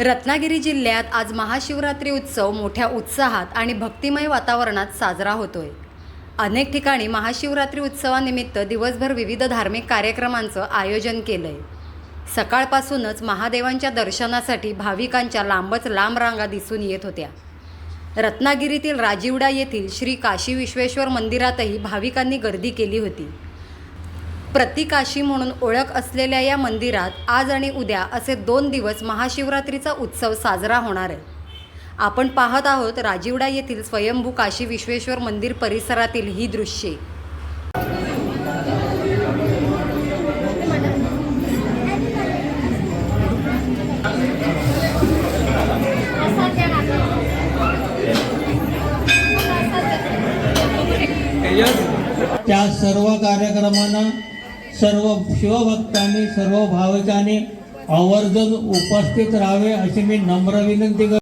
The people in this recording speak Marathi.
रत्नागिरी जिल्ह्यात आज महाशिवरात्री उत्सव मोठ्या उत्साहात आणि भक्तिमय वातावरणात साजरा होतोय. अनेक ठिकाणी महाशिवरात्री उत्सवानिमित्त दिवसभर विविध धार्मिक कार्यक्रमांचं आयोजन केलंय. सकाळपासूनच महादेवांच्या दर्शनासाठी भाविकांच्या लांबच लांब रांगा दिसून येत होत्या. रत्नागिरीतील राजीवडा येथील श्री काशी विश्वेश्वर मंदिरातही भाविकांनी गर्दी केली होती. प्रतिकाशी म्हणून ओळख असलेल्या या मंदिरात आज आणि उद्या असे दोन दिवस महाशिवरात्रीचा उत्सव साजरा होणार आहे. आपण पाहत आहोत राजिवडा येथील स्वयंभू काशी विश्वेश्वर मंदिर परिसरातील ही दृश्ये. त्या सर्व कार्यक्रमांना सर्व शिवभक्तांनी सर्व भाविकांनी आवर्जून उपस्थित राहावे अशी मी नम्र विनंती करतो.